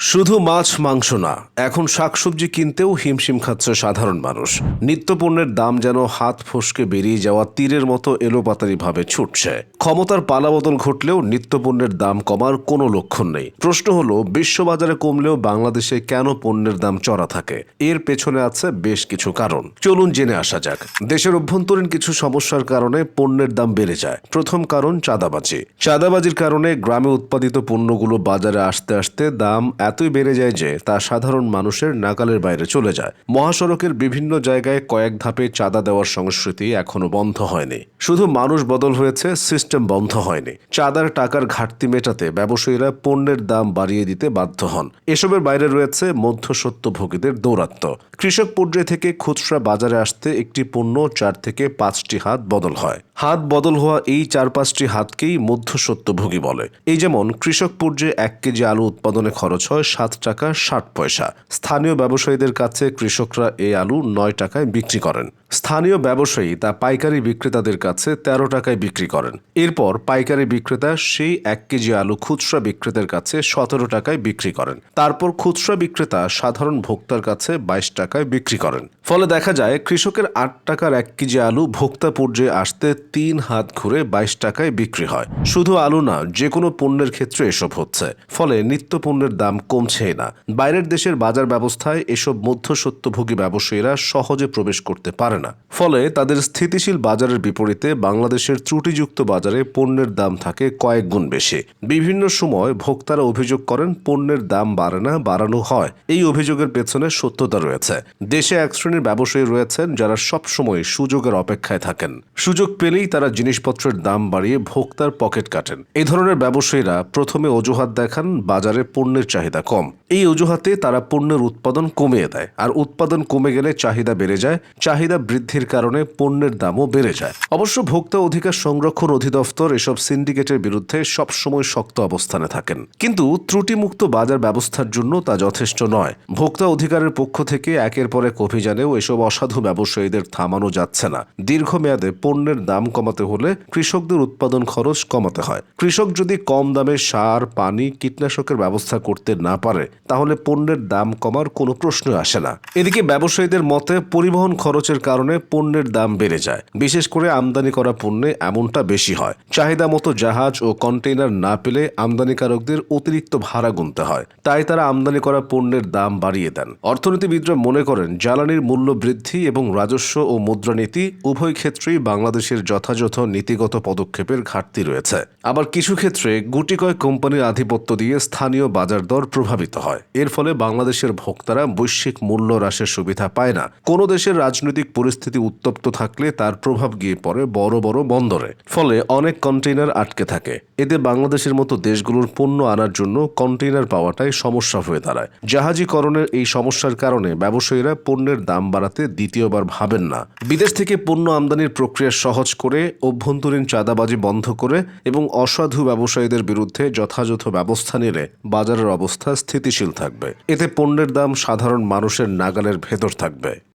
শুধু মাছ, মাংস না, এখন শাকসবজি কিনতেও হিমশিম খাচ্ছে সাধারণ মানুষ। নিত্যপণ্যের দাম যেন হাত ফসকে বেরিয়ে যাওয়া তীরের মতো এলোপাতারিভাবে ছুটছে। ক্ষমতার পালাবদল ঘটলেও নিত্যপণ্যের দাম কমার কোনো লক্ষণ নেই। প্রশ্ন হলো, বিশ্ববাজারে কমলেও বাংলাদেশে কেন পণ্যের দাম চড়া থাকে? এর পেছনে আছে বেশ কিছু কারণ। চলুন জেনে আসা যাক। দেশের অভ্যন্তরীণ কিছু সমস্যার কারণে পণ্যের দাম বেড়ে যায়। প্রথম কারণ চাঁদাবাজি। চাঁদাবাজির কারণে গ্রামে উৎপাদিত পণ্যগুলো বাজারে আসতে আসতে দাম এতই বেড়ে যায় যে তা সাধারণ মানুষের নাগালের বাইরে চলে যায়। মহাসড়কের বিভিন্ন জায়গায় কয়েক ধাপে চাঁদা দেওয়ার সংস্কৃতি এখনও বন্ধ হয়নি। শুধু মানুষ বদল হয়েছে সিস্টেম বন্ধ হয়নি। চাঁদার টাকার ঘাটতি মেটাতে ব্যবসায়ীরা পণ্যের দাম বাড়িয়ে দিতে বাধ্য হন। এসবের বাইরে রয়েছে মধ্যসত্যভোগীদের দৌরাত্ম্য। কৃষক পর্যায় থেকে খুচরা বাজারে আসতে একটি পণ্য চার থেকে পাঁচটি হাত বদল হয়। হাত বদল হওয়া এই চার পাঁচটি হাতকেই মধ্যসত্যভোগী বলে। এই যেমন কৃষক পর্যায়ে এক কেজি আলু উৎপাদনে খরচ হয় সাত টাকা ষাট পয়সা। স্থানীয় ব্যবসায়ীদের কাছে কৃষকরা এই আলু নয় টাকায় বিক্রি করেন। স্থানীয় ব্যবসায়ী তা পাইকারি বিক্রেতাদের কাছে তেরো টাকায় বিক্রি করেন। এরপর পাইকারি বিক্রেতা সেই এক কেজি আলু খুচরা বিক্রেতার কাছে সতেরো টাকায় বিক্রি করেন। তারপর খুচরা বিক্রেতা সাধারণ ভোক্তার কাছে বাইশ টাকায় বিক্রি করেন। ফলে দেখা যায়, কৃষকের আট টাকার এক কেজি আলু ভোক্তা পর্যায়ে আসতে তিন হাত ঘুরে বাইশ টাকায় বিক্রি হয়। শুধু আলু না যে কোনো পণ্যের ক্ষেত্রে এসব হচ্ছে। ফলে নিত্য পণ্যের দাম কমছেই না। বাইরের দেশের বাজার ব্যবস্থায় এসব মধ্যসত্যভোগী ব্যবসায়ীরা সহজে প্রবেশ করতে না। ফলে তাদের স্থিতিশীল বাজারের বিপরীতে বাংলাদেশের ত্রুটিযুক্ত বাজারে পণ্যের দাম থাকে কয়েক গুণ বেশি। বিভিন্ন সময় ভোক্তারা অভিযোগ করেন, পণ্যের দাম বাড়ে না, বাড়ানো হয়। এই অভিযোগের পেছনে সত্যতা রয়েছে। দেশে এক শ্রেণির ব্যবসায়ী রয়েছেন যারা সবসময় সুযোগের অপেক্ষায় থাকেন। সুযোগ পেলেই তারা জিনিসপত্রের দাম বাড়িয়ে ভোক্তার পকেট কাটেন। এই ধরনের ব্যবসায়ীরা প্রথমে অজুহাত দেখান, বাজারে পণ্যের চাহিদা কম। এই অজুহাতে তারা পণ্যের উৎপাদন কমিয়ে দেয়। আর উৎপাদন কমে গেলে চাহিদা বেড়ে যায়। চাহিদা বৃদ্ধির কারণে পণ্যের দামও বেড়ে যায়। অবশ্য ভোক্তা অধিকার সংরক্ষণ অধিদপ্তর এসব সিন্ডিকেটের বিরুদ্ধে সবসময় শক্ত অবস্থানে থাকেন। কিন্তু ত্রুটিমুক্ত বাজার ব্যবস্থার জন্য তা যথেষ্ট নয়। ভোক্তা অধিকারের পক্ষ থেকে একের পর এক অভিযানেও এসব অসাধু ব্যবসায়ীদের থামানো যাচ্ছে না। দীর্ঘমেয়াদে পণ্যের দাম কমাতে হলে কৃষকদের উৎপাদন খরচ কমাতে হয়। কৃষক যদি কম দামে সার, পানি, কীটনাশকের ব্যবস্থা করতে না পারে, তাহলে পণ্যের দাম কমার কোনো প্রশ্ন আসে না। এদিকে ব্যবসায়ীদের মতে পরিবহন খরচের কারণে পণ্যের দাম বেড়ে যায়। বিশেষ করে আমদানি করা পণ্যে এমনটা বেশি হয়। চাহিদা মতো জাহাজ ও কন্টেইনার না পেলে আমদানিকারকদের অতিরিক্ত ভাড়া গুনতে হয়। তাই তারা আমদানি করা পণ্যের দাম বাড়িয়ে দেন। অর্থনীতিবিদরা মনে করেন, জ্বালানির মূল্য বৃদ্ধি এবং রাজস্ব ও মুদ্রানীতি উভয় ক্ষেত্রেই বাংলাদেশের যথাযথ নীতিগত পদক্ষেপের ঘাটতি রয়েছে। আবার কিছু ক্ষেত্রে গুটি কোম্পানির আধিপত্য দিয়ে স্থানীয় বাজার দর প্রভাবিত হয়। এর ফলে বাংলাদেশের ভোক্তারা বৈশ্বিক মূল্য হ্রাসের সুবিধা পায় না। কোনো দেশের রাজনৈতিক পরিস্থিতি উত্তপ্ত থাকলে তার প্রভাব গিয়ে পড়ে বড় বড় বন্দরে। ফলে অনেক কন্টেইনার আটকে থাকে। এতে বাংলাদেশের মতো দেশগুলোর পণ্য আনার জন্য কন্টেইনার পাওয়াটাই সমস্যা হয়ে দাঁড়ায়। জাহাজীকরণের এই সমস্যার কারণে ব্যবসায়ীরা পণ্যের দাম বাড়াতে দ্বিতীয়বার ভাবেন না। বিদেশ থেকে পণ্য আমদানির প্রক্রিয়া সহজ করে, অভ্যন্তরীণ চাঁদাবাজি বন্ধ করে এবং অসাধু ব্যবসায়ীদের বিরুদ্ধে যথাযথ ব্যবস্থা নিলে বাজারের অবস্থা স্থিতিশীল থাকবে। এতে পণ্যের দাম সাধারণ মানুষের নাগালের ভেতর থাকবে।